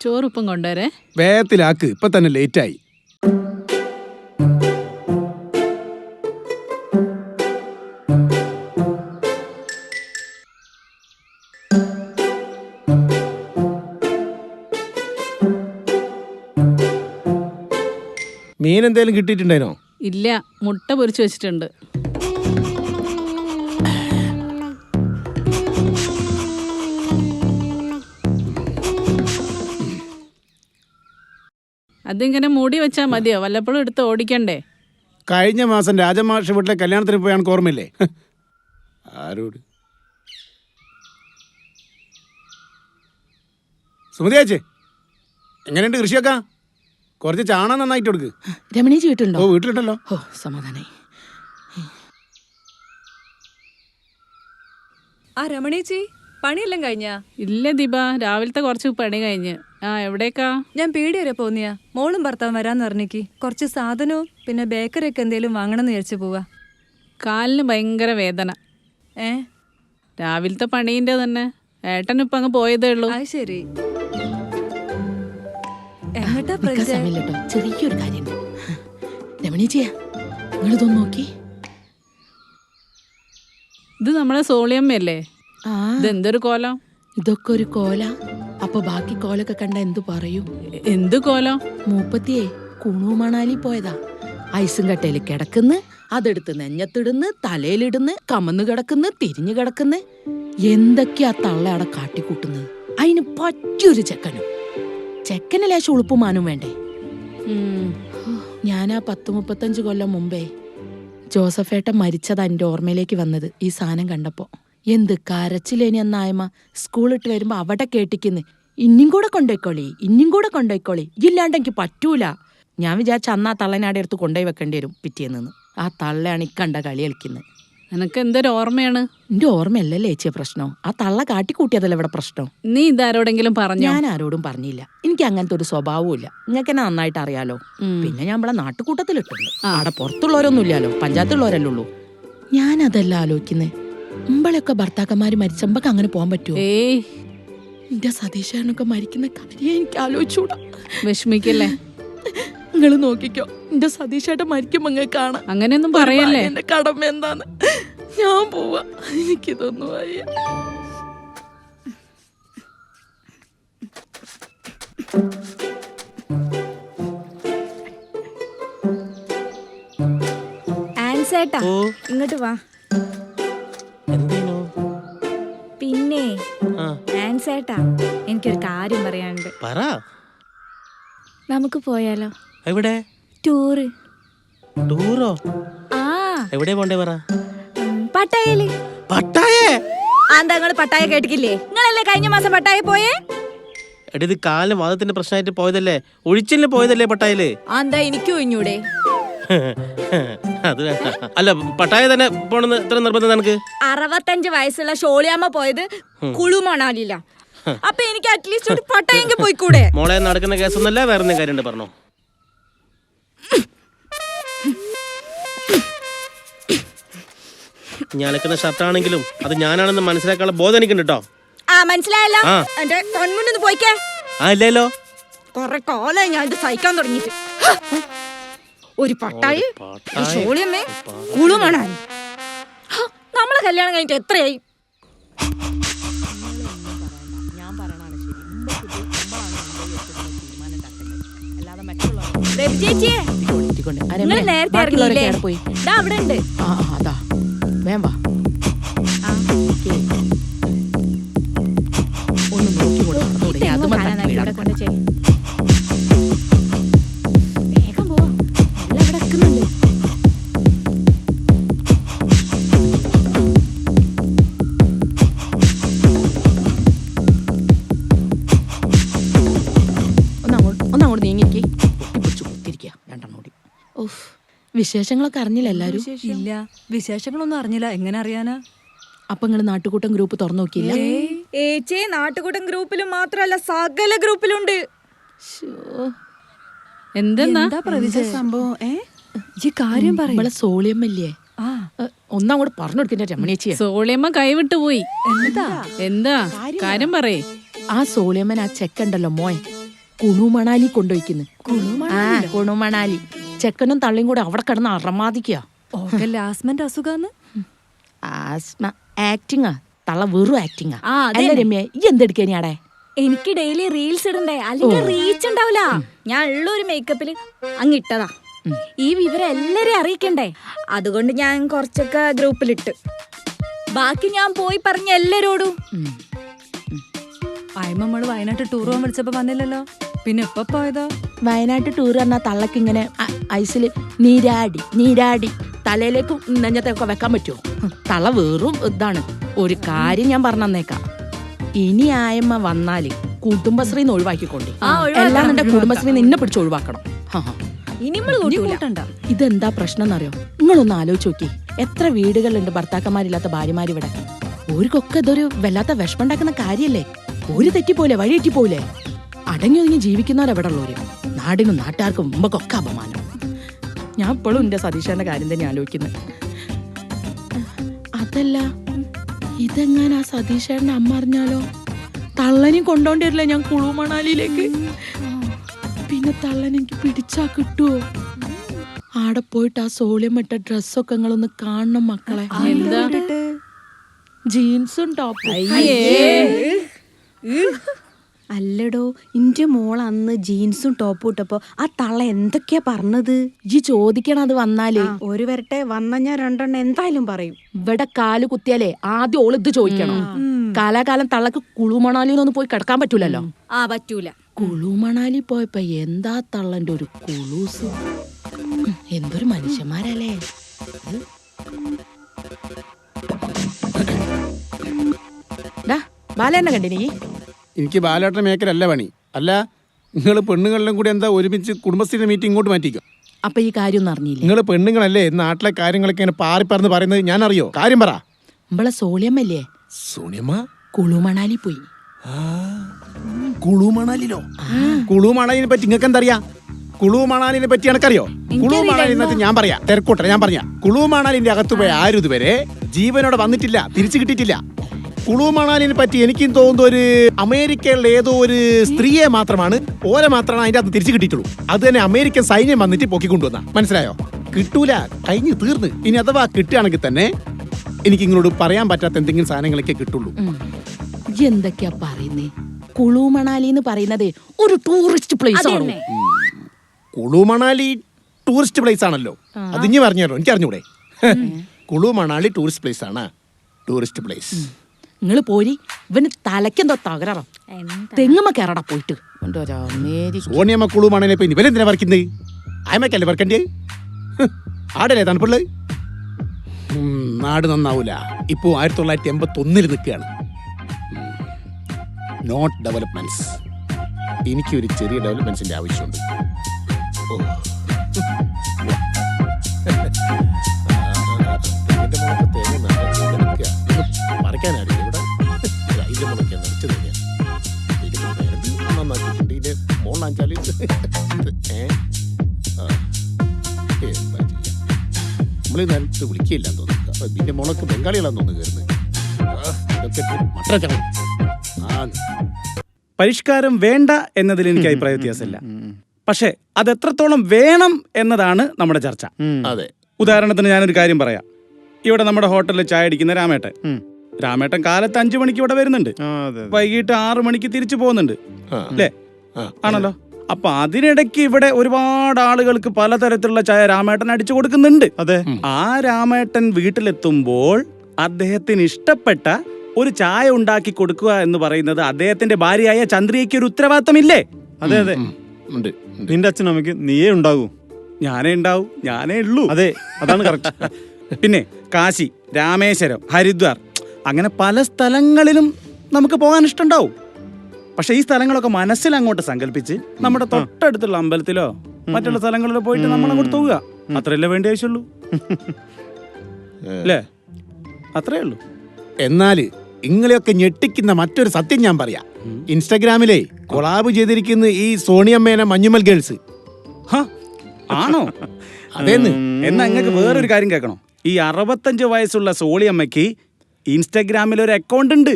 ചോറിപ്പം കൊണ്ടുവരേ. വേഗത്തിലാക്ക് ഇപ്പൊ തന്നെ ലേറ്റ് ആയി മീൻ എന്തേലും കിട്ടിയിട്ടുണ്ടായിരുന്നോ? ഇല്ല മുട്ട പൊരിച്ചു വെച്ചിട്ടുണ്ട്. അതിങ്ങനെ മൂടി വെച്ചാ മതിയോ? വല്ലപ്പോഴും എടുത്ത് ഓടിക്കണ്ടേ? കഴിഞ്ഞ മാസം രാജമാഷ വീട്ടിലെ കല്യാണത്തിന് പോയാണ് ഓർമ്മയില്ലേ. ആരോട്? സുമതിയാച്ചേ എങ്ങനെയുണ്ട് കൃഷിയൊക്കെ? കുറച്ച് ചാണകം നന്നായിട്ട് കൊടുക്ക്. രമണീജി വീട്ടുണ്ടോ ഓ വീട്ടിലുണ്ടല്ലോ. ഓ സമാധാനായി. ആ രമണേച്ചി പണിയെല്ലാം കഴിഞ്ഞാ? ഇല്ല ദീപ രാവിലത്തെ കുറച്ച് പണി കഴിഞ്ഞ്. ആ എവിടേക്കാ? ഞാൻ പേടി വരെ പോന്നിയാ. മോളും ഭർത്താവും വരാന്ന് പറഞ്ഞേക്ക്. കുറച്ച് സാധനവും പിന്നെ ബേക്കറി ഒക്കെ എന്തേലും വാങ്ങണമെന്ന് വിചാരിച്ചു പോവാ. കാലിന് ഭയങ്കര വേദന. ഏ? രാവിലത്തെ പണീന്റെ തന്നെ. ഏട്ടൻ ഇപ്പൊ അങ്ങ് പോയതേ ഉള്ളൂ. അത് ശരി. എങ്ങട്ടാ നിക്കാൻ പ്രജ സമയമില്ലട്ടോ. ചെറിയൊരു കാര്യം. രമണീജിയാ നിങ്ങളിതൊന്ന് നോക്കി. ഇത് നമ്മളെ സോളിയമ്മയല്ലേ? ഇതെന്തൊരു കോലം? ഇതൊക്കെ ഒരു കോല. അപ്പൊ ബാക്കി കോലൊക്കെ കണ്ട എന്തു പറയൂ? എന്ത് കോലം? മൂപ്പത്തിയെ കുണു മണാലി പോയതാ. ഐസും കട്ടയിൽ കിടക്കുന്ന് അതെടുത്ത് നെഞ്ഞത്തിടുന്ന് തലയിലിടുന്ന് കമന്നു കിടക്കുന്ന തിരിഞ്ഞു കിടക്കുന്ന്. എന്തൊക്കെയാ തള്ളയാടെ കാട്ടിക്കൂട്ടുന്നത്? അതിന് പറ്റിയൊരു ചെക്കനും. ചെക്കന് ലേശം ഉളുപ്പുമാനും വേണ്ടേ? ഞാനാ ഞാൻ ആ പത്ത് മുപ്പത്തഞ്ച് കൊല്ലം മുമ്പേ ജോസഫേട്ട മരിച്ചത് എന്റെ ഓർമ്മയിലേക്ക് വന്നത് ഈ സാധനം കണ്ടപ്പോ. എന്ത് കരച്ചിലേനി അന്നായ്മ സ്കൂളിട്ട് വരുമ്പോ അവിടെ കേട്ടിക്കുന്നു. ഇന്നും കൂടെ കൊണ്ടുപോയിക്കോളി ഇന്നും കൂടെ കൊണ്ടുപോയിക്കോളി ഇല്ലാണ്ട് എനിക്ക് പറ്റൂല. ഞാൻ വിചാരിച്ച അന്നാ തള്ളനാടെ അടുത്ത് കൊണ്ടുപോയി വെക്കേണ്ടി വരും പിറ്റേന്ന് ആ തള്ളയാണ് ഈ കണ്ട കളി കളിക്കുന്നത് നിനക്ക് എന്തൊരു ഓർമ്മയാണ്? എന്റെ ഓർമ്മയല്ലേ ചേച്ചിയ പ്രശ്നം? ആ തള്ള കാട്ടിക്കൂട്ടിയതല്ല ഇവിടെ പ്രശ്നം? നീ ഇതാരോടെങ്കിലും പറഞ്ഞു? ഞാൻ ആരോടും പറഞ്ഞില്ല. എനിക്ക് അങ്ങനത്തെ ഒരു സ്വഭാവവും ഇല്ല. നിങ്ങൾക്ക് എന്നെ നന്നായിട്ട് അറിയാലോ? പിന്നെ ഞാൻ ഇവിടെ നാട്ടുകൂട്ടത്തിലിട്ടുണ്ട്. അവിടെ പുറത്തുള്ളവരൊന്നും ഇല്ലല്ലോ പഞ്ചായത്തുള്ളവരല്ലേ ഉള്ളൂ? ഞാൻ അതല്ല ആലോചിക്കുന്നേ. ഉമ്പളൊക്കെ ഭർത്താക്കന്മാര് മരിച്ചമ്പക്ക് അങ്ങനെ പോകാൻ പറ്റുമോ ഏയ്. എന്റെ സതീശനൊക്കെ മരിക്കുന്ന കാര്യേ എനിക്ക് ആലോചിച്ചൂടാ. വിഷമിക്കല്ലേ? നിങ്ങൾ നോക്കിക്കോ എന്റെ സതീശേട്ടൻ മരിക്കുമ്പോ നിങ്ങൾ കാണാം. അങ്ങനെയൊന്നും പറയല്ലേ? എന്റെ കടമ എന്താന്ന്? ഞാൻ പോവാ. എനിക്കിതൊന്നും ആൻസേട്ടാ ഇങ്ങോട്ട് വാ. പിന്നെ ആ. ആൻസേട്ടാ എനിക്കൊരു കാര്യം പറയാനുണ്ട്. പറ. നമുക്ക് പോയാലോ? എവിടെ? ടൂറ്. ടൂറോ? ആ. എവിടെ പോണ്ടേ പറ. പട്ടായൽ. പട്ടായേ? ആ എന്താ നിങ്ങൾ പട്ടായ കേട്ടിക്കില്ലേ നിങ്ങളല്ലേ കഴിഞ്ഞ മാസം പട്ടായ പോയേ? എടി ഇത് കാലിന് വാദത്തിന്റെ പ്രശ്നമായിട്ട് പോയതല്ലേ? ഒഴിച്ചിലിന് പോയതല്ലേ പട്ടായൽ? ആ എന്താ എനിക്ക് ഒഴിഞ്ഞൂടെ? അത് വേണ്ട. അല്ല പട്ടായ തന്നെ പോണെന്ന് ഇത്ര നിർബന്ധം നിനക്ക്? അറുപത്തഞ്ച് വയസ്സുള്ള ഷോളിയാമ്മ പോയത് കുളു മണാലില്ല അപ്പൊ എനിക്ക് അറ്റ്ലീസ്റ്റ് ഒരു പട്ടായെങ്കിൽ പോയിക്കൂടെ? മോളെ നടക്കുന്ന കേസൊന്നല്ല വേറെ എന്തെങ്കിലും കാര്യമുണ്ട് പറഞ്ഞോ. ഞാൻ അലക്കുന്ന ഷർട്ടാണെങ്കിലും അത് ഞാനാണെന്ന് മനസ്സിലാക്കാനുള്ള ബോധം എനിക്കുണ്ട് കേട്ടോ ആ മനസ്സിലായല്ലോ. ആ. എന്റെ കൺമുന്നിന്ന് പോയിക്കേ. ആ ഇല്ലല്ലോ. കൊറേ കാലായി ഞാൻ ഇത് സഹിക്കാൻ തുടങ്ങിയിട്ട്. ഒരു പട്ടായി. ഷോളിയമ്മേ കുളുമണാൻ നമ്മളെ കല്യാണം കഴിഞ്ഞിട്ട് എത്രയായി? ചേച്ചിയെ. നേരത്തെ ഇറങ്ങിയില്ലേ? അവിടെ ഉണ്ട് ആ അതാ വേം. വിശേഷങ്ങളൊക്കെ അറിഞ്ഞില്ല എല്ലാരും? ഇല്ല. വിശേഷങ്ങളൊന്നും അറിഞ്ഞില്ല. എങ്ങനെ അറിയാനാ? അപ്പൊ നിങ്ങൾ നാട്ടുകൂട്ടം ഗ്രൂപ്പ് തുറന്നു നോക്കിയില്ല? ഏച്ചേ നാട്ടുകൂട്ടം ഗ്രൂപ്പിലും മാത്രല്ല സകല ഗ്രൂപ്പിലുണ്ട്. എന്തെന്നാ എന്താ സംഭവം ഏ? ഈ കാര്യം പറയും. നമ്മളെ സോളിയമ്മല്ലേ? ആ. ഒന്നങ്ങോട്ട് പറഞ്ഞു കൊടുക്കില്ല രമണിയച്ചിയെ സോളിയമ്മ കൈവിട്ടു പോയി. എന്താ? എന്താ? കാര്യം പറയേ. ആ സോളിയമ്മൻ ആ ചെക്കണ്ടല്ലോ മോയ് കുണുമണാലി കൊണ്ടുപോയിക്കുന്നു. ആ കുണു മണാലി ചെക്കനും തള്ളിയും കൂടെ അവിടെ കിടന്ന് അറമാദിക്കുക ഓക്കെ ആസ്മന്റെ അസുഖാന്ന്? ആസ്മ ആക്ടിങ്ങാ. തള്ള വെറും ആക്ടിങ്ങാ. ആ, അതെ. അല്ല രമ്യ ഈ എന്തെടുക്കാനിയാടെ? എനിക്ക് ഡെയിലി റീൽസ് ഇടണ്ടേ? അല്ലെങ്കിൽ റീച്ച് ഉണ്ടാവില്ല. ഞാൻ ഉള്ള ഒരു മേക്കപ്പിൽ അങ്ങ് ഇട്ടതാ. ഈ വിവരം എല്ലാരെയും അറിയിക്കണ്ടേ? അതുകൊണ്ട് ഞാൻ കുറച്ചൊക്കെ ഗ്രൂപ്പിലിട്ട്. ബാക്കി ഞാൻ പോയി പറഞ്ഞ എല്ലാരോടും. ആയ്മ നമ്മൾ വയനാട്ട് ടൂർ പോകാൻ വിളിച്ചപ്പോ വന്നില്ലല്ലോ? പിന്നെ എപ്പോ പോയതാ? വയനാട്ട് ടൂർ പറഞ്ഞാൽ തള്ളക്ക് ഇങ്ങനെ ഐസിൽ നീരാടി നീരാടി. തലയിലേക്ക് നെഞ്ഞത്തേക്കൊക്കെ വെക്കാൻ പറ്റുമോ തള വെറും ഇതാണ്. ഒരു കാര്യം ഞാൻ പറഞ്ഞേക്കാം ഇനി ആയമ്മ വന്നാൽ കുടുംബശ്രീന്ന് ഒഴിവാക്കണം. എല്ലാം നിന്റെ കുടുംബശ്രീ നിന്നെ പിടിച്ച് ഒഴിവാക്കണം. ഇതെന്താ പ്രശ്നം എന്നറിയോ നിങ്ങളൊന്ന് ആലോചിച്ച് നോക്കി. എത്ര വീടുകളുണ്ട് ഭർത്താക്കന്മാരില്ലാത്ത ഭാര്യമാർ ഇവിടെ? ഓർക്കൊക്കെ ഇതൊരു വല്ലാത്ത വിഷമുണ്ടാക്കുന്ന കാര്യല്ലേ? ഒരു തെറ്റിപ്പോലെ വഴി തെറ്റിപ്പോലെ അടങ്ങി ഒതുങ്ങി ജീവിക്കുന്നവരെവിടെ ഉള്ളവര് നാടിനും നാട്ടുകാർക്കും മുമ്പൊക്കെ അപമാനം. ഞാൻ ഇപ്പോഴും എന്റെ സതീശന്റെ കാര്യം തന്നെ ആലോചിക്കുന്നത്. അതല്ല ഇതെങ്ങാൻ ആ സതീശേട്ടന്റെ അമ്മ അറിഞ്ഞാലോ? തള്ളനും കൊണ്ടോണ്ടിരില്ല ഞാൻ കുളു മണാലിയിലേക്ക്? പിന്നെ തള്ളൻ എനിക്ക് പിടിച്ചാ കിട്ടുവോ? ആടെ പോയിട്ട് ആ സോളിയം ഇട്ട ഡ്രസ്സൊക്കെ നിങ്ങളൊന്ന് കാണണം മക്കളെ. ജീൻസും ടോപ്പും. അല്ലടോ ഇന്റെ മോൾ അന്ന് ജീൻസും ടോപ്പും ഇട്ടപ്പോ ആ തള്ള എന്തൊക്കെയാ പറഞ്ഞത്? ജി ചോദിക്കണം അത് വന്നാലേ. ഒരു വരട്ടെ വന്ന ഞാൻ രണ്ടെണ്ണം എന്തായാലും പറയും. ഇവിടെ കാൽ കുത്തിയാലേ ആദ്യം ഓൾ ഇത് ചോദിക്കണം. കാലാകാലം തള്ളക്ക് കുളുമണാലിന്നൊന്നും പോയി കിടക്കാൻ പറ്റൂലല്ലോ? ആ പറ്റൂല. കുളുമണാലി പോയപ്പോ എന്താ തള്ളന്റെ ഒരു കുളൂസ്? എന്തൊരു മനുഷ്യന്മാരല്ലേ? ബാല എന്നെ കണ്ടിനി? എനിക്ക് ബാലേട്ടൻ മേക്കരല്ല പണി. അല്ല നിങ്ങൾ പെണ്ണുങ്ങളിലും കൂടി എന്താ ഒരുമിച്ച് കുടുംബശ്രീ മീറ്റിംഗ് ഇങ്ങോട്ട് മാറ്റിക്കും? അപ്പൊ ഈ കാര്യം ഒന്നും അറിഞ്ഞില്ല? നിങ്ങൾ പെണ്ണുങ്ങളല്ലേ നാട്ടിലെ കാര്യങ്ങളൊക്കെ ഇങ്ങനെ പാറിപ്പറന്ന് പറയുന്നത് ഞാൻ അറിയോ കാര്യം പറ. നമ്മളെ സോളിയമ്മല്ലേ? സോണിയമ്മ കുളുമണാലി പോയി. കുളു മണാലിലോ കുളു മണാലിനെ പറ്റി നിങ്ങൾക്ക് എന്താ അറിയാ കുളു മണാലിനെ പറ്റി എനക്കറിയോ കുളു മണാലിനകത്ത് ഞാൻ പറയാ. തിരക്കൂട്ടെ ഞാൻ പറഞ്ഞ. കുളു മണാലിന്റെ അകത്ത് പോയ ആരും ഇതുവരെ ജീവനോടെ വന്നിട്ടില്ല തിരിച്ചു കിട്ടിയിട്ടില്ല. കുളു മണാലിനെ പറ്റി എനിക്കും തോന്നുന്ന ഒരു അമേരിക്കയിലെ ഏതോ ഒരു സ്ത്രീയെ മാത്രമാണ് ഓരെ മാത്രമാണ് അതിന്റെ അകത്ത് തിരിച്ചു കിട്ടിയിട്ടുള്ളൂ. അത് തന്നെ അമേരിക്കൻ സൈന്യം വന്നിട്ട് പൊക്കിക്കൊണ്ടുവന്ന. മനസ്സിലായോ? കിട്ടൂല കഴിഞ്ഞ് തീർന്ന്. ഇനി അഥവാ കിട്ടുകയാണെങ്കിൽ തന്നെ എനിക്ക് ഇങ്ങോട്ട് പറയാൻ പറ്റാത്ത എന്തെങ്കിലും സാധനങ്ങളൊക്കെ കിട്ടുള്ളൂ. എന്തൊക്കെയാ പറയുന്നേ? കുളു മണാലി എന്ന് പറയുന്നത് ഒരു ടൂറിസ്റ്റ് പ്ലേസ് ആണ്. കുളു മണാലി ടൂറിസ്റ്റ് പ്ലേസ് ആണല്ലോ. അതിഞ്ഞു പറഞ്ഞല്ലോ എനിക്ക് അറിഞ്ഞൂടെ കുളു മണാലി ടൂറിസ്റ്റ് പ്ലേസ് ആണ്. ടൂറിസ്റ്റ് പ്ലേസ് നിങ്ങൾ പോരി ഇവന് തലക്കെന്തോ തകരാറോ. തെങ്ങുമ്മ കയറടാ പോയിട്ട്. സോണിയമ്മ കുളു മണാലി ഇപ്പൊ ഇവരെന്തിനാ വർക്കുന്നത് ആയമക്കല്ലേ വർക്കണ്ടേ ആടല്ലേ തണുപ്പുള്ളത്? നാട് നന്നാവൂല. ഇപ്പോ ആയിരത്തി തൊള്ളായിരത്തി എൺപത്തി ഒന്നിൽ നിൽക്കുകയാണ്. നോട്ട് ഡെവലപ്മെന്റ്സ് എനിക്ക് ഒരു ചെറിയ ഡെവലപ്മെന്റ്സിന്റെ ആവശ്യമുണ്ട്. ഓ. ഇതിന്റെ on, ഏ ആ. എന്താ ചെയ്യാ നമ്മൾ നേരത്തെ വിളിക്കില്ല തോന്നുന്നു. ഇതിന്റെ മുളക്ക് ബംഗാളികളാന്ന് തോന്നുന്നു കയറുന്നത് ഇതൊക്കെ ആ പരിഷ്കാരം വേണ്ട എന്നതിൽ എനിക്ക് അഭിപ്രായ വ്യത്യാസമില്ല. പക്ഷേ അത് എത്രത്തോളം വേണം എന്നതാണ് നമ്മുടെ ചർച്ച. അതെ. ഉദാഹരണത്തിന് ഞാനൊരു കാര്യം പറയാം. ഇവിടെ നമ്മുടെ ഹോട്ടലിൽ ചായ അടിക്കുന്ന രാമേട്ടൻ. രാമേട്ടൻ കാലത്ത് അഞ്ചു മണിക്ക് ഇവിടെ വരുന്നുണ്ട്. വൈകിട്ട് ആറു മണിക്ക് തിരിച്ചു പോകുന്നുണ്ട്. അല്ലേ. ആണല്ലോ. അപ്പൊ അതിനിടയ്ക്ക് ഇവിടെ ഒരുപാട് ആളുകൾക്ക് പലതരത്തിലുള്ള ചായ രാമേട്ടൻ അടിച്ചു കൊടുക്കുന്നുണ്ട്. അതെ. ആ രാമേട്ടൻ വീട്ടിലെത്തുമ്പോൾ അദ്ദേഹത്തിന് ഇഷ്ടപ്പെട്ട ഒരു ചായ ഉണ്ടാക്കി കൊടുക്കുക എന്ന് പറയുന്നത് അദ്ദേഹത്തിന്റെ ഭാര്യയായ ചന്ദ്രികയ്ക്ക് ഒരു ഉത്തരവാദിത്തമില്ലേ? അതെ അതെ. നിന്റെ അച്ഛൻ അമ്മയ്ക്ക് നീയേ ഉണ്ടാകൂ ഞാനേ ഉണ്ടാവും ഞാനേ ഉള്ളൂ. അതെ അതാണ് കറക്റ്റ് പിന്നെ കാശി രാമേശ്വരം ഹരിദ്വാർ അങ്ങനെ പല സ്ഥലങ്ങളിലും നമുക്ക് പോകാൻ ഇഷ്ടമുണ്ടാവും. പക്ഷെ ഈ സ്ഥലങ്ങളൊക്കെ മനസ്സിൽ അങ്ങോട്ട് സങ്കല്പിച്ച് നമ്മുടെ തൊട്ടടുത്തുള്ള അമ്പലത്തിലോ മറ്റുള്ള സ്ഥലങ്ങളിലോ പോയിട്ട് നമ്മൾ അങ്ങോട്ട് തൂക അത്രയല്ലേ വേണ്ടി ആവശ്യമുള്ളൂ? അല്ലേ അത്രേ ഉള്ളൂ. എന്നാൽ ഇങ്ങളെയൊക്കെ ഞെട്ടിക്കുന്ന മറ്റൊരു സത്യം ഞാൻ പറയാം. ഇൻസ്റ്റഗ്രാമിലെ കൊളാബ് ചെയ്തിരിക്കുന്ന ഈ സോണിയമ്മേനെ മഞ്ഞുമൽ ഗേൾസ്. ആണോ? അതേന്ന്. എന്നാ നിങ്ങൾക്ക് വേറൊരു കാര്യം കേൾക്കണോ? ഈ അറുപത്തഞ്ച് വയസ്സുള്ള സോളിയമ്മയ്ക്ക് ഇൻസ്റ്റഗ്രാമിൽ ഒരു അക്കൗണ്ട് ഉണ്ട്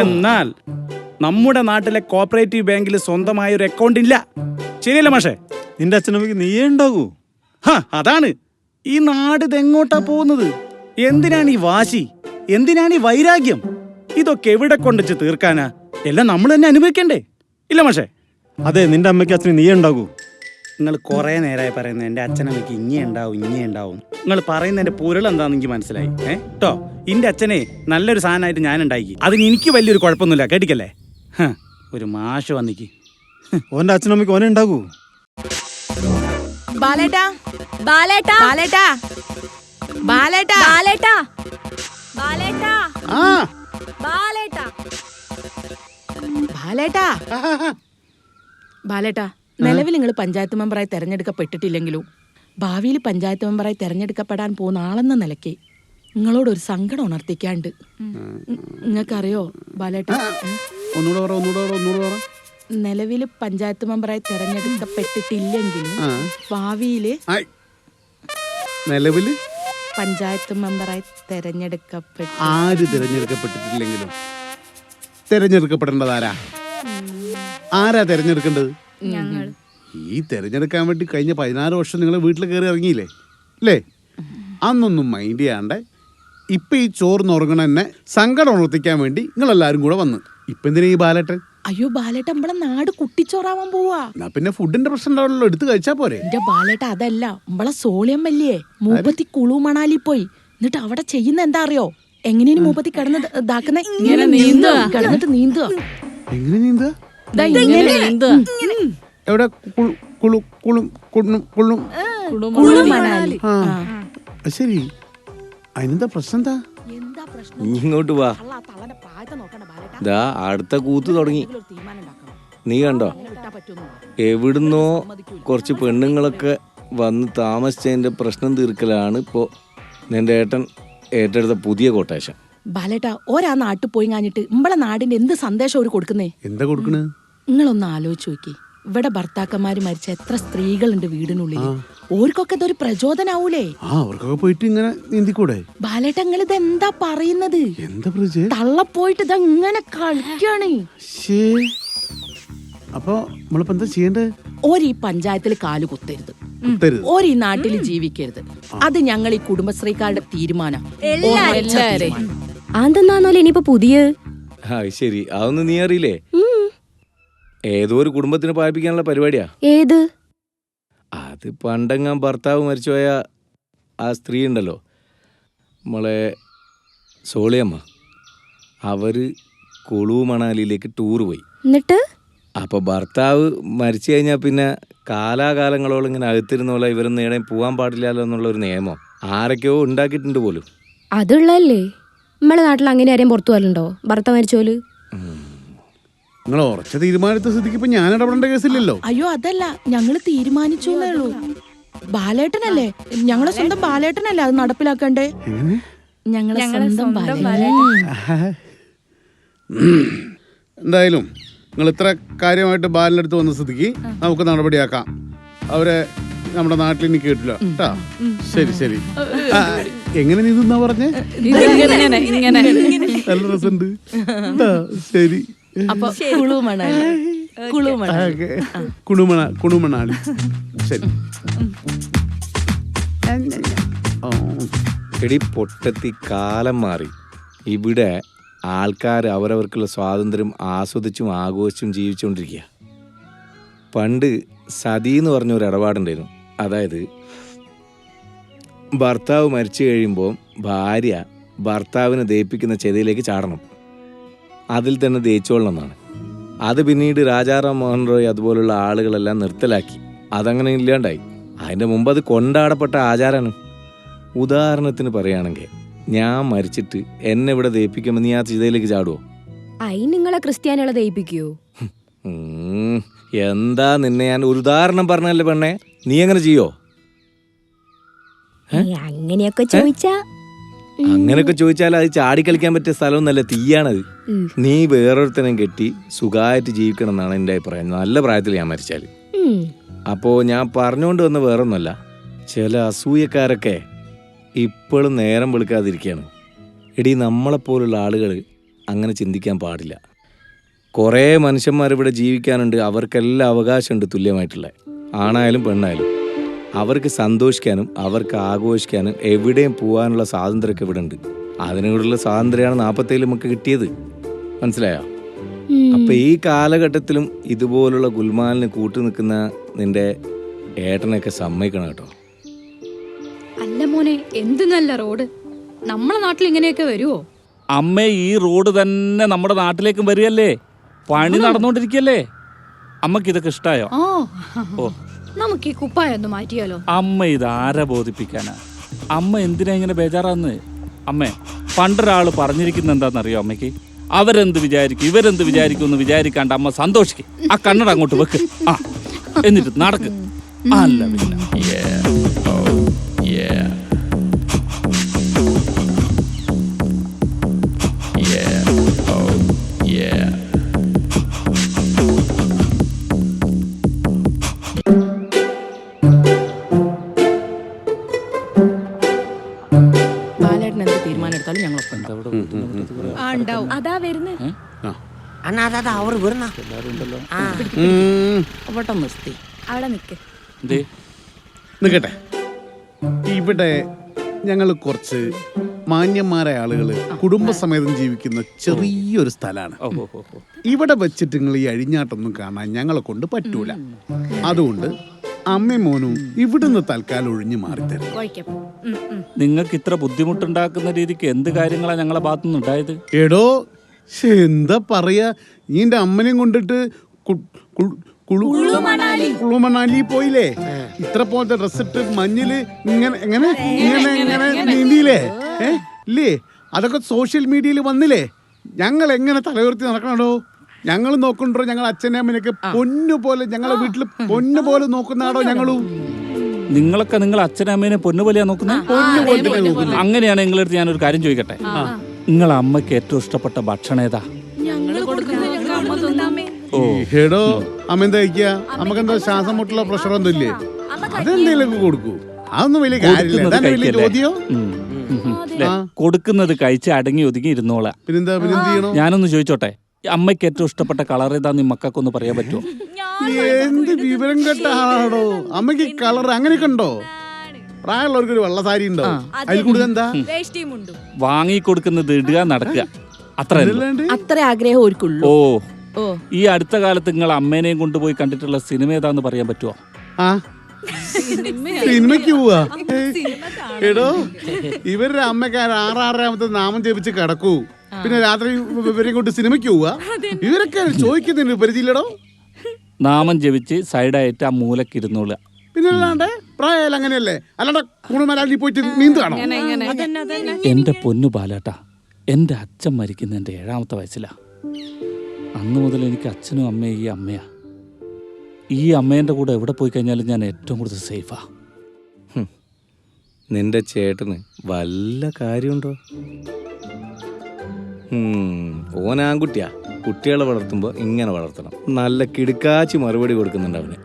എന്നാൽ നമ്മുടെ നാട്ടിലെ കോപ്പറേറ്റീവ് ബാങ്കിൽ സ്വന്തമായ ഒരു അക്കൗണ്ട് ഇല്ല. ശരിയല്ല മാഷേ? നിന്റെ അച്ഛനമ്മയ്ക്ക് നീയേ ഉണ്ടാകൂ. ഹ, അതാണ്. ഈ നാട് ഇതെങ്ങോട്ടാ പോകുന്നത്? എന്തിനാണ് ഈ വാശി? എന്തിനാണ് ഈ വൈരാഗ്യം? ഇതൊക്കെ എവിടെ കൊണ്ടുവച്ച് തീർക്കാനാ? എല്ലാം നമ്മൾ തന്നെ അനുഭവിക്കണ്ടേ? ഇല്ല മാഷേ? അതെ നിന്റെ അമ്മയ്ക്ക് അച്ഛന് നീ ഉണ്ടാകൂ. നിങ്ങൾ കുറേ നേരമായി പറയുന്നത് എന്റെ അച്ഛനമ്മയ്ക്ക് ഇങ്ങനെ ഉണ്ടാവും ഇങ്ങനെ ഉണ്ടാവും. നിങ്ങൾ പറയുന്നതിന്റെ പൊരുൾ എന്താണെന്ന് എനിക്ക് മനസ്സിലായി. ഏ? കേട്ടോ എന്റെ അച്ഛനെ നല്ലൊരു സാധനമായിട്ട് ഞാൻ ഉണ്ടാക്കി. അതിന് എനിക്ക് വലിയൊരു കുഴപ്പമൊന്നുമില്ല. കേട്ടിക്കല്ലേ? ഒരു മാഷ് വന്നിക്ക്. ഓന്റെ അച്ഛനമ്മക്ക് ഓനെ ഉണ്ടാകൂ ബാലേട്ടാ. ബാലേട്ടാ. ബാലേട്ടാ. ബാലേട്ടാ. ബാലേട്ടാ. ബാലേട്ടാ. ആ. ബാലേട്ടാ. ബാലേട്ടാ. ബാലേട്ടാ നിലവിൽ നിങ്ങൾ പഞ്ചായത്ത് മെമ്പറായി തെരഞ്ഞെടുക്കപ്പെട്ടിട്ടില്ലെങ്കിലും ഭാവിയിൽ പഞ്ചായത്ത് മെമ്പറായി തെരഞ്ഞെടുക്കപ്പെടാൻ പോകുന്ന ആളെന്ന നിലയ്ക്ക് നിങ്ങളോടൊരു സങ്കടം ഉണർത്തിക്കാണ്ട്. നിങ്ങൾക്കറിയോ ബാലേട്ട നിലവിൽ ഒന്നുകൂടെ പറ ഒന്നുകൂടെ പറ ഒന്നുകൂടെ പറ. നിലവിൽ പഞ്ചായത്ത് മെമ്പറായി തെരഞ്ഞെടുക്കപ്പെട്ടിട്ടില്ലെങ്കിലും ഭാവിയിൽ. നിലവിൽ? പഞ്ചായത്ത് മെമ്പറായി തെരഞ്ഞെടുക്കപ്പെട്ട. ആര് തിരഞ്ഞെടുക്കപ്പെട്ടിട്ടില്ലെങ്കിലും? തിരഞ്ഞെടുക്കപ്പെടേണ്ടത് ആരാ ആരാ തിരഞ്ഞെടുക്കേണ്ടത് ഞങ്ങൾ ഈ തിരഞ്ഞെടുക്കാൻ വേണ്ടി കഴിഞ്ഞ പതിനാറ് വർഷം നിങ്ങൾ വീട്ടിൽ കയറി ഇറങ്ങിയില്ലേ? അല്ലേ അന്നൊന്നും മൈൻഡ് ചെയ്യാണ്ട് ഇപ്പൊ ഈ ചോർന്ന് ഉറങ്ങണ എന്നെ സങ്കടം ഉണർത്തിക്കാൻ വേണ്ടി നിങ്ങളെല്ലാവരും കൂടെ വന്ന്. ഇപ്പൊ എന്തിനാ ഈ ബാലട്ടൻ? അയ്യോ ബാലേട്ട നമ്മളെ നാട് കുട്ടിച്ചോറാവാൻ പോവാ. എന്നാ പിന്നെ ഫുഡിന്റെ പ്രശ്നം ഉണ്ടാവുള്ളൂ എടുത്തു കഴിച്ചാ പോരെ. എന്റെ ബാലേട്ട അതല്ല നമ്മളെ സോളിയം വല്യേ മൂപ്പത്തി കുളു മണാലി പോയി. എന്നിട്ട് അവിടെ ചെയ്യുന്ന എന്താ അറിയോ? എങ്ങനെയാണ് മൂപ്പത്തി കിടന്ന് ഇതാക്കുന്ന? ഇങ്ങനെ നീന്തുക കിടന്നിട്ട് നീന്തുക എങ്ങനെ നീന്താ ദാ ഇങ്ങനെ എവിടെ? കുളു- കുളു കുളും കുണ്ണും കുള്ളും കുളു മണാലി. ആ. ശരി. അതിനെന്താ പ്രശ്നം എന്താ? ഇങ്ങോട്ട് വാ. ദാ അടുത്ത കൂത്ത് തുടങ്ങി. നീ കണ്ടോ? എവിടുന്നോ കുറച്ച് പെണ്ണുങ്ങളൊക്കെ വന്ന് താമസിച്ചതിന്റെ പ്രശ്നം തീർക്കലാണ് ഇപ്പോ നിന്റെ ഏട്ടൻ ഏറ്റെടുത്ത പുതിയ കൊട്ടേഷൻ ബാലേട്ട ഒരാ നാട്ടിൽ പോയി കാഞ്ഞിട്ട് ഇമ്പളെ നാടിന്റെ എന്ത് സന്ദേശം ഒരു കൊടുക്കുന്നേ? എന്താ കൊടുക്കണേ? നിങ്ങളൊന്ന് ആലോചിച്ച് നോക്കി ഇവിടെ ഭർത്താക്കന്മാര് മരിച്ച എത്ര സ്ത്രീകളുണ്ട് വീടിനുള്ളിൽ ഓർക്കൊക്കെ ഇതൊരു പ്രചോദനാവൂലേ? ആ അവർക്കൊക്കെ പോയിട്ട് ഇങ്ങനെ നീന്തിക്കൂടെ? ബാലേട്ടങ്ങൾ ഇത് എന്താ പറയുന്നത്? എന്താ പ്രജ? തള്ള പോയിട്ട് ഇത് ഇങ്ങനെ കളിക്കാണ്? ശേ അപ്പൊ നമ്മളിപ്പോ എന്താ ചെയ്യണ്ടേ? ഓര് ഈ പഞ്ചായത്തിൽ കാൽ കുത്തരുത്. കുത്തരുത്. ഓര് ഈ നാട്ടിൽ ജീവിക്കരുത് അത് ഞങ്ങൾ ഈ കുടുംബശ്രീക്കാരുടെ തീരുമാനം. അതെന്താന്നോലെ ഇനിയിപ്പോ പുതിയ? ആ ശരി. അതൊന്നും നീ അറിയില്ലേ? ഏതോ ഒരു കുടുംബത്തിന് പായിപ്പിക്കാനുള്ള പരിപാടിയാ? ഏത്? അത് പണ്ടെങ്ങാൻ ഭർത്താവ് മരിച്ചുപോയ ആ സ്ത്രീ ഉണ്ടല്ലോ. നമ്മളെ സോളിയമ്മ. അവർ കുളു മണാലിയിലേക്ക് ടൂർ പോയി. എന്നിട്ട്? അപ്പോൾ ഭർത്താവ് മരിച്ചു കഴിഞ്ഞാൽ പിന്നെ കാലാകാലങ്ങളോളം ഇങ്ങനെ അകത്തിരുന്ന പോലെ ഇവരൊന്നും എവിടെയും പോകാൻ പാടില്ലല്ലോ എന്നുള്ള ഒരു നിയമം ആരൊക്കെയോ ഉണ്ടാക്കിയിട്ടുണ്ട് പോലും. അതുള്ളല്ലേ നമ്മളെ നാട്ടിൽ അങ്ങനെ ആരെയും പുറത്തു പോലുണ്ടോ ഭർത്താവ് മരിച്ചോൽ? നിങ്ങൾ ഉറച്ച തീരുമാനത്തെ സ്ഥിതിക്ക് ഇപ്പൊ ഞാൻ ഇടപെടേണ്ട കേസില്ലല്ലോ. അയ്യോ അതല്ല. ഞങ്ങൾ തീരുമാനിച്ചു എന്നേ ഉള്ളൂ ബാലേട്ടനല്ലേ? ഞങ്ങളെ സ്വന്തം ബാലേട്ടനല്ലേ അത് നടപ്പിലാക്കണ്ടേ? ഞങ്ങളെ സ്വന്തം ബാലേട്ടൻ. എന്തായാലും നിങ്ങൾ ഇത്ര കാര്യമായിട്ട് ബാലിന്റെ അടുത്ത് വന്ന സ്ഥിതിക്ക് നമുക്ക് നടപടിയാക്കാം. അവരെ നമ്മുടെ നാട്ടിൽ ഇനി കേട്ടില്ല. കേട്ടാ? ശരി ശരി. എങ്ങനെ നീ നിന്നാ പറഞ്ഞേ? ഇങ്ങനെ ഇങ്ങനെ നല്ല രസമുണ്ട്. ട്ടാ, ശരി. അപ്പൊ കുളുമണ കുളുമണ ഓക്കേ. കുണുമണ കുണുമണാളി ശരി. ഓ, എടി പൊട്ടത്തി കാലം മാറി. ഇവിടെ ആൾക്കാർ അവരവർക്കുള്ള സ്വാതന്ത്ര്യം ആസ്വദിച്ചും ആഘോഷിച്ചും ജീവിച്ചുകൊണ്ടിരിക്കുക പണ്ട് സതി എന്ന് പറഞ്ഞ ഒരു ഇടപാടുണ്ടായിരുന്നു. അതായത് ഭർത്താവ് മരിച്ചു കഴിയുമ്പോൾ ഭാര്യ ഭർത്താവിനെ ദയിപ്പിക്കുന്ന ചെതയിലേക്ക് ചാടണം. അതിൽ തന്നെ ദയിച്ചോളണം എന്നാണ് അത് പിന്നീട് രാജാറാം മോഹൻ റോയ് അതുപോലുള്ള ആളുകളെല്ലാം നിർത്തലാക്കി. അതങ്ങനെ ഇല്ലാണ്ടായി. അതിന്റെ മുമ്പ് അത് കൊണ്ടാടപ്പെട്ട ആചാരമാണ് ഉദാഹരണത്തിന് പറയുകയാണെങ്കിൽ ഞാൻ മരിച്ചിട്ട് എന്നെ ഇവിടെ ദയിപ്പിക്കുമ്പോൾ നീ ആ ചിതയിലേക്ക് ചാടുവോ? അയി നിങ്ങളെ ക്രിസ്ത്യാനികളെ ദയിപ്പിക്കോ ഉം, എന്താ നിന്നെ ഞാൻ ഒരു ഉദാഹരണം പറഞ്ഞല്ലേ പെണ്ണേ? നീ എങ്ങനെ ചെയ്യോ? അങ്ങനെയൊക്കെ ചോദിച്ചാ അങ്ങനെയൊക്കെ ചോദിച്ചാൽ അത് ചാടി കളിക്കാൻ പറ്റിയ സ്ഥലമൊന്നല്ല തീയാണത്. നീ വേറൊരുത്തനും കെട്ടി സുഖമായിട്ട് ജീവിക്കണം എന്നാണ് എന്റെ അഭിപ്രായം. നല്ല പ്രായത്തിൽ ഞാൻ മരിച്ചാൽ. അപ്പോ അപ്പോൾ ഞാൻ പറഞ്ഞുകൊണ്ട് വന്ന വേറൊന്നുമല്ല ചില അസൂയക്കാരൊക്കെ ഇപ്പോഴും നേരം വെളുക്കാതിരിക്കുകയാണ്. എടി നമ്മളെപ്പോലുള്ള ആളുകൾ അങ്ങനെ ചിന്തിക്കാൻ പാടില്ല. കുറേ മനുഷ്യന്മാർ ഇവിടെ ജീവിക്കാനുണ്ട് അവർക്കെല്ലാം അവകാശമുണ്ട് തുല്യമായിട്ടുള്ള. ആണായാലും പെണ്ണായാലും. അവർക്ക് സന്തോഷിക്കാനും അവർക്ക് ആഘോഷിക്കാനും എവിടെയും പോകാനുള്ള സ്വാതന്ത്ര്യമൊക്കെ ഇവിടെ ഉണ്ട് അതിനോടുള്ള സ്വാതന്ത്ര്യമാണ് നാൽപ്പത്തേഴിൽ നമുക്ക് കിട്ടിയത്. മനസ്സിലായോ? അപ്പൊ ഈ കാലഘട്ടത്തിലും ഇതുപോലുള്ള ഗുൽമാലിന് കൂട്ടു നിൽക്കുന്ന നിന്റെ ഏട്ടനൊക്കെ സമ്മതിക്കണം കേട്ടോ. അല്ല മോനെ എന്ത് നല്ല റോഡ്? നമ്മളെ നാട്ടിൽ ഇങ്ങനെയൊക്കെ വരുവോ? അമ്മ ഈ റോഡ് തന്നെ നമ്മുടെ നാട്ടിലേക്കും വരികയല്ലേ? പണി നടന്നുകൊണ്ടിരിക്കല്ലേ അമ്മയ്ക്ക് ഇതൊക്കെ ഇഷ്ടായോ? ഓ. ഓ. നമുക്ക് ഈ കുപ്പായ ഒന്ന് മാറ്റിയാലോ? അമ്മ ഇത് ആരെ ബോധിപ്പിക്കാനാ? അമ്മ എന്തിനാ ഇങ്ങനെ ബേജാറാന്ന് അമ്മേ പണ്ടൊരാൾ പറഞ്ഞിരിക്കുന്ന എന്താണെന്നറിയോ അമ്മയ്ക്ക്? അവരെന്ത് വിചാരിക്കും ഇവരെന്ത് വിചാരിക്കും എന്ന് വിചാരിക്കാണ്ട് അമ്മ സന്തോഷിക്കും. ആ കണ്ണട അങ്ങോട്ട് വെക്ക്. ആ എന്നിട്ട് നടക്ക്. അല്ല പിന്നെ. അതാ അവർ അവിടെ നിർത്തി. അവിടെ നിൽക്കട്ടെ ഇവിടെ ഞങ്ങൾ കുറച്ച് മാന്യന്മാരായ ആളുകൾ കുടുംബസമേതം ജീവിക്കുന്ന ചെറിയൊരു സ്ഥലമാണ്. ഇവിടെ വെച്ചിട്ട് നിങ്ങൾ ഈ അഴിഞ്ഞാട്ടൊന്നും കാണാൻ ഞങ്ങളെ കൊണ്ട് പറ്റൂല. അതുകൊണ്ട് അമ്മയും മോനും ഇവിടുന്ന് തൽക്കാലം ഒഴിഞ്ഞു മാറിത്തരും. നിങ്ങൾക്ക് ഇത്ര ബുദ്ധിമുട്ടുണ്ടാക്കുന്ന രീതിക്ക് എന്ത് കാര്യങ്ങളാണ് ഞങ്ങളെ ഭാഗത്തുനിന്ന് ഉണ്ടായത് എടോ എന്താ പറയാ? ഈന്റെ അമ്മനെയും കൊണ്ടിട്ട് കുളുമണാലി കുളു മണാലി പോയില്ലേ? ഇത്ര പോലത്തെ ഡ്രസ് ഇട്ട് മഞ്ഞിൽ ഇങ്ങനെ എങ്ങനെ? ഇങ്ങനെ ഇങ്ങനെ നീന്തിയില്ലേ? ഏ. ഇല്ലേ? അതൊക്കെ സോഷ്യൽ മീഡിയയിൽ വന്നില്ലേ? ഞങ്ങൾ എങ്ങനെ തലയുയർത്തി നടക്കണോ ഞങ്ങൾ നോക്കണ്ടോ? ഞങ്ങൾ അച്ഛനെ അമ്മനെയൊക്കെ പൊന്നു പോലെ ഞങ്ങളെ വീട്ടിൽ പൊന്നു പോലെ നോക്കുന്നാടോ ഞങ്ങളും? നിങ്ങളൊക്കെ നിങ്ങൾ അച്ഛനമ്മേനെ പൊന്നുപോലെയാ നോക്കുന്നത്? അങ്ങനെയാണ് നിങ്ങളെടുത്ത് ഞാനൊരു കാര്യം ചോദിക്കട്ടെ? നിങ്ങളെ അമ്മയ്ക്ക് ഏറ്റവും ഇഷ്ടപ്പെട്ട ഭക്ഷണം ഏതാ? ഓ. എടോ അമ്മ എന്താ കഴിക്കുക നമുക്കെന്താ ശ്വാസം മുട്ടുള്ള പ്രഷർ ഒന്നും ഇല്ലേ? അതെന്തെങ്കിലും കൊടുക്കൂ. അതൊന്നും വലിയ കാര്യമില്ല. കൊടുക്കുന്നത്? ചോദ്യം. കഴിച്ച് അടങ്ങി ഒതുങ്ങി ഇരുന്നോളാ. പിന്നെന്താ? പിന്നെന്ത് ചെയ്യണോ? ഞാനൊന്ന് ചോദിച്ചോട്ടെ? അമ്മയ്ക്ക് ഏറ്റവും ഇഷ്ടപ്പെട്ട കളർ ഏതാന്ന് മക്കൾക്കൊന്ന് പറയാൻ പറ്റുമോ? എന്ത് വിവരം കേട്ട ആളാണോ? അമ്മയ്ക്ക് കളർ അങ്ങനെയൊക്കെ ഉണ്ടോ? പ്രായമുള്ളവർക്ക് ഒരു വെള്ള സാരി ഉണ്ടോ അതിൽ കൂടുതൽ എന്താ? വാങ്ങി കൊടുക്കുന്നത് ഇടുക നടക്കുക. അത്ര അത്ര ആഗ്രഹം ഓർക്കുള്ളൂ. ഓ. ഓ. ഈ അടുത്ത കാലത്ത് നിങ്ങൾ അമ്മേനെയും കൊണ്ടുപോയി കണ്ടിട്ടുള്ള സിനിമ ഏതാന്ന് പറയാൻ പറ്റുമോ ആ. സിനിമയ്ക്ക് പോവാ. എടോ ഇവരുടെ അമ്മക്കാർ ആറാറാമത്തെ നാമം ജപിച്ച് കിടക്കൂ. പിന്നെ രാത്രി ഇവരെ കൊണ്ട് സിനിമയ്ക്ക് പോവാ. ഇവരൊക്കെ ചോദിക്കുന്നുണ്ട് പരിധിയില്ലടോ നാമം ജപിച്ച് സൈഡായിട്ട് ആ മൂലക്കിരുന്നോളുക. പിന്നെ അല്ലാണ്ട് പ്രായം അങ്ങനെയല്ലേ? അല്ലാണ്ട് കുണുമലാണ്ടി പോയിട്ട് നീന്തുകയാണോ എന്റെ പൊന്നു ബാലാട്ട എന്റെ അച്ഛൻ മരിക്കുന്ന എന്റെ ഏഴാമത്തെ വയസ്സിലാ. അന്ന് മുതൽ എനിക്ക് അച്ഛനും അമ്മയും ഈ അമ്മയാ. ഈ അമ്മേന്റെ കൂടെ എവിടെ പോയി കഴിഞ്ഞാലും ഞാൻ ഏറ്റവും കൂടുതൽ സേഫാ. നിന്റെ ചേട്ടന് വല്ല കാര്യമുണ്ടോ? ഓൻ ആൺകുട്ടിയാ കുട്ടികളെ വളർത്തുമ്പോൾ ഇങ്ങനെ വളർത്തണം. നല്ല കിടുക്കാച്ചി മറുപടി കൊടുക്കുന്നുണ്ട് അവന്.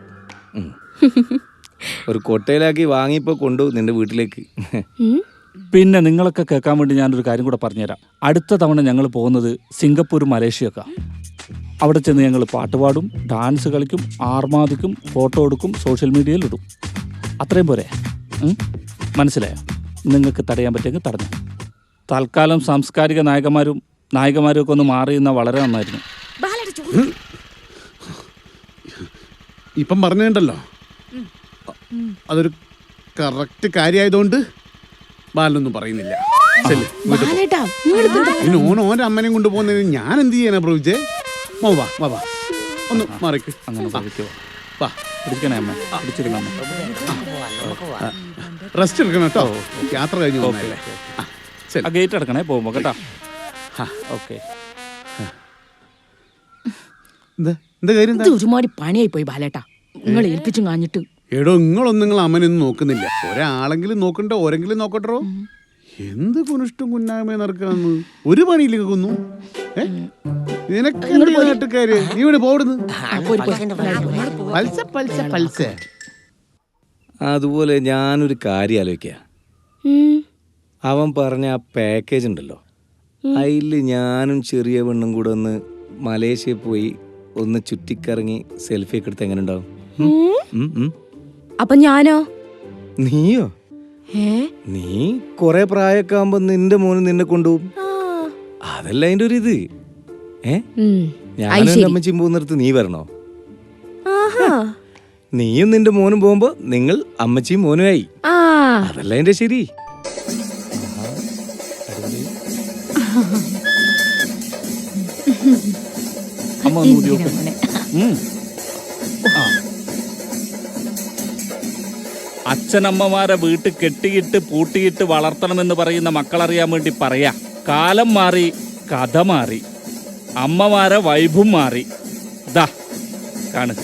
ഒരു കൊട്ടയിലാക്കി വാങ്ങിപ്പോ കൊണ്ടു നിന്റെ വീട്ടിലേക്ക്. പിന്നെ നിങ്ങളൊക്കെ കേൾക്കാൻ വേണ്ടി ഞാനൊരു കാര്യം കൂടെ പറഞ്ഞുതരാം. അടുത്ത തവണ ഞങ്ങൾ പോകുന്നത് സിംഗപ്പൂർ മലേഷ്യയൊക്കെ. അവിടെ ചെന്ന് ഞങ്ങൾ പാട്ടുപാടും ഡാൻസ് കളിക്കും ആർമാദിക്കും ഫോട്ടോ എടുക്കും സോഷ്യൽ മീഡിയയിൽ ഇടും. അത്രയും പോരെ? മനസ്സിലായോ? നിങ്ങൾക്ക് തടയാൻ പറ്റുമെങ്കിൽ തടഞ്ഞു. തൽക്കാലം സാംസ്കാരിക നായകന്മാരും നായികമാരും ഒക്കെ ഒന്ന് മാറി നിന്നാൽ വളരെ നന്നായിരുന്നു. ഇപ്പം പറഞ്ഞിട്ടുണ്ടല്ലോ. അതൊരു കറക്റ്റ് കാര്യമായതുകൊണ്ട് ബാലനൊന്നും പറയുന്നില്ല. പിന്നെ ഓൻ ഓന്റെ അമ്മനെയും കൊണ്ട് പോകുന്നതിന് ഞാൻ എന്ത് ചെയ്യാനാ പ്രവിജെ മോ വാ വാ വാ. ഒന്ന് മാറിക്ക്. റെസ്റ്റ് എടുക്കണം കേട്ടോ. യാത്ര കഴിഞ്ഞു ഗേറ്റ് അടക്കണേ പോകുമ്പോ കേട്ടോ. ഓക്കെ. എന്താ എന്താ കാര്യം ഒരുമാതിരി പണിയായി പോയി ബാലേട്ടാ. നിങ്ങൾ ഏൽപ്പിച്ചും കാഞ്ഞിട്ട്. എടോ നിങ്ങളൊന്നും നിങ്ങൾ അമ്മനൊന്നും നോക്കുന്നില്ല. ഒരാളെങ്കിലും നോക്കണ്ട? ഓരെങ്കിലും നോക്കട്ടോ എന്ത് കുനിഷ്ടം കുന്നായ്മ നടക്കാന്ന്? ഒരു പണിയില്ല കുന്നു. നിനക്ക് എന്ത് നാട്ടുകാര്? നീ ഇവിടെ പോടുന്നു അതുപോലെ ഞാനൊരു കാര്യം ആലോചിക്കുക അവൻ പറഞ്ഞ ആ പാക്കേജ് ഉണ്ടല്ലോ. അതിൽ ഞാനും ചെറിയ പെണ്ണും കൂടെ ഒന്ന് മലേഷ്യയിൽ പോയി ഒന്ന് ചുറ്റിക്കറങ്ങി സെൽഫി ഒക്കെ എടുത്ത് എങ്ങനെ ഉണ്ടാവും. അപ്പൊ ഞാനോ? നീയോ? നീ കൊറേ പ്രായമൊക്കെ ആകുമ്പോ നിന്റെ മോന് നിന്നെ കൊണ്ടുപോകും. അതല്ല അതിന്റെ ഒരു ഇത്. ഏ. ഞാനും അമ്മച്ചിയും പോകുന്നിടത്ത് നീ വരണോ? ആഹാ. നീയും നിന്റെ മോനും പോകുമ്പോ നിങ്ങൾ അമ്മച്ചിയും മോനുമായി ആ. അതല്ല എന്റെ ശരി. അമ്മ നോക്ക്. അച്ഛനമ്മമാരെ വീട്ടിൽ കെട്ടിയിട്ട് പൂട്ടിയിട്ട് വളർത്തണമെന്ന് പറയുന്ന മക്കളറിയാൻ വേണ്ടി പറയാ. കാലം മാറി കഥ മാറി. അമ്മമാരെ വൈബും മാറി. ദാ കാണ്